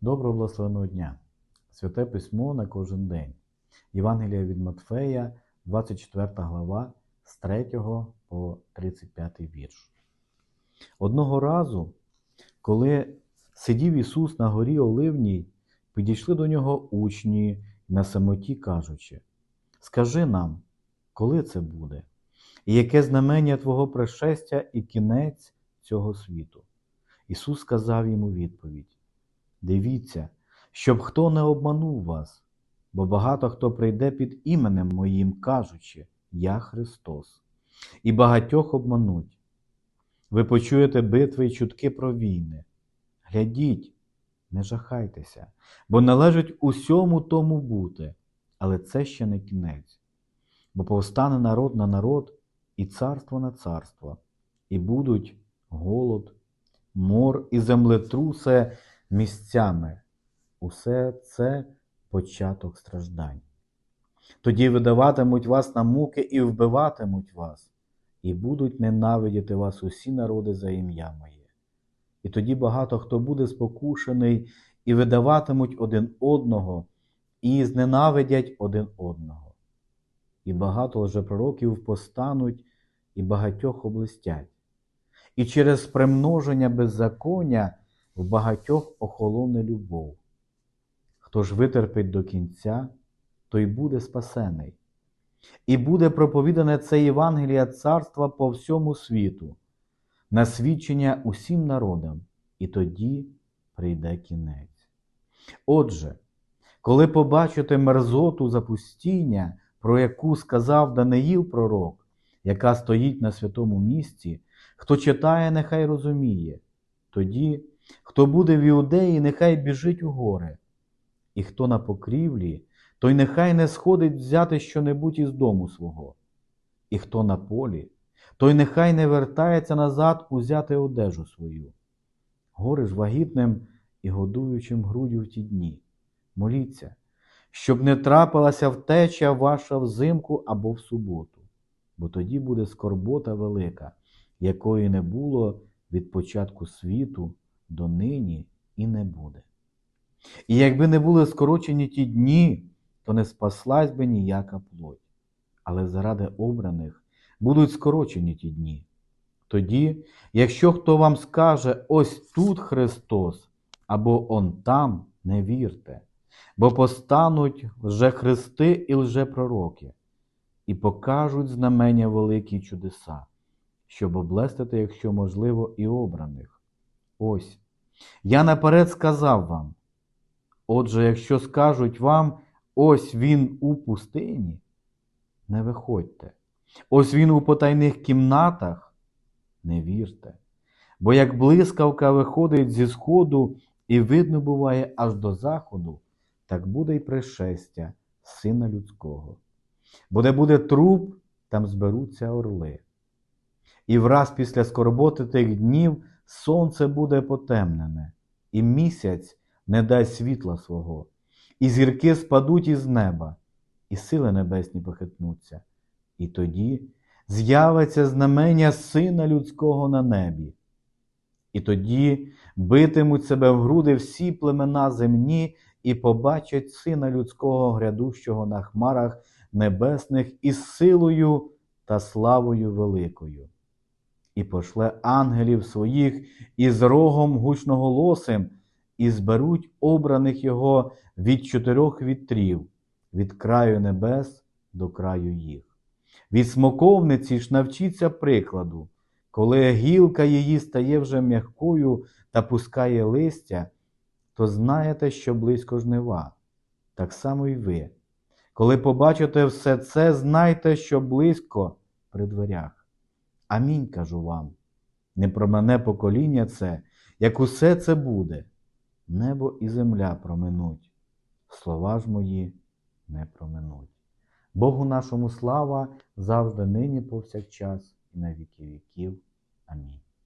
Доброго благословеного дня! Святе письмо на кожен день. Євангелія від Матфея, 24 глава, з 3 по 35 вірш. Одного разу, коли сидів Ісус на горі Оливній, підійшли до нього учні на самоті, кажучи: Скажи нам, коли це буде, і яке знамення Твого пришестя і кінець цього світу? Ісус сказав йому відповідь: Дивіться, щоб хто не обманув вас, бо багато хто прийде під іменем Моїм, кажучи, Я Христос, і багатьох обмануть. Ви почуєте битви й чутки про війни. Глядіть, не жахайтеся, бо належить усьому тому бути, але це ще не кінець. Бо повстане народ на народ і царство на царство, і будуть голод, мор і землетрусе місцями. Усе це початок страждань. Тоді видаватимуть вас на муки і вбиватимуть вас, і будуть ненавидіти вас усі народи за ім'я моє. І тоді багато хто буде спокушений, і видаватимуть один одного, і зненавидять один одного. І багато лжепророків постануть, і багатьох облистять. І через примноження беззаконня в багатьох охолоне любов. Хто ж витерпить до кінця, той буде спасений. І буде проповідане це Євангелія царства по всьому світу, на свідчення усім народам, і тоді прийде кінець. Отже, коли побачите мерзоту запустіння, про яку сказав Даниїл пророк, яка стоїть на святому місці, хто читає, нехай розуміє, тоді, хто буде в Іудеї, нехай біжить у гори, і хто на покрівлі, той нехай не сходить взяти щонебудь із дому свого, і хто на полі, той нехай не вертається назад узяти одежу свою. Гори ж вагітним і годуючим грудю в ті дні. Моліться, щоб не трапилася втеча ваша взимку або в суботу, бо тоді буде скорбота велика, якої не було від початку світу до нині і не буде. І якби не були скорочені ті дні, то не спаслась би ніяка плоть. Але заради обраних будуть скорочені ті дні. Тоді, якщо хто вам скаже ось тут Христос, або он там, не вірте, бо постануть лжехристи і лжепророки, і покажуть знамення великі чудеса, щоб облестити, якщо можливо, і обраних. Ось, я наперед сказав вам. Отже, якщо скажуть вам, ось він у пустині, не виходьте, ось він у потайних кімнатах, не вірте. Бо як блискавка виходить зі сходу і видно буває аж до заходу, так буде й пришестя Сина Людського. Бо де буде труп, там зберуться орли. І враз після скорботи тих днів сонце буде потемнене, і місяць не дасть світла свого, і зірки спадуть із неба, і сили небесні похитнуться. І тоді з'явиться знамення Сина Людського на небі. І тоді битимуть себе в груди всі племена земні і побачать Сина Людського грядущого на хмарах небесних із силою та славою великою. І пошле ангелів своїх із рогом гучноголосим, і зберуть обраних його від чотирьох вітрів, від краю небес до краю їх. Від смоковниці ж навчіться прикладу, коли гілка її стає вже м'якою та пускає листя, то знаєте, що близько жнива. Так само й ви. Коли побачите все це, знайте, що близько при дверях. Амінь кажу вам. Не про мене покоління це, як усе це буде, небо і земля проминуть, слова ж мої не проминуть. Богу нашому слава завжди нині повсякчас і на віки віків. Амінь.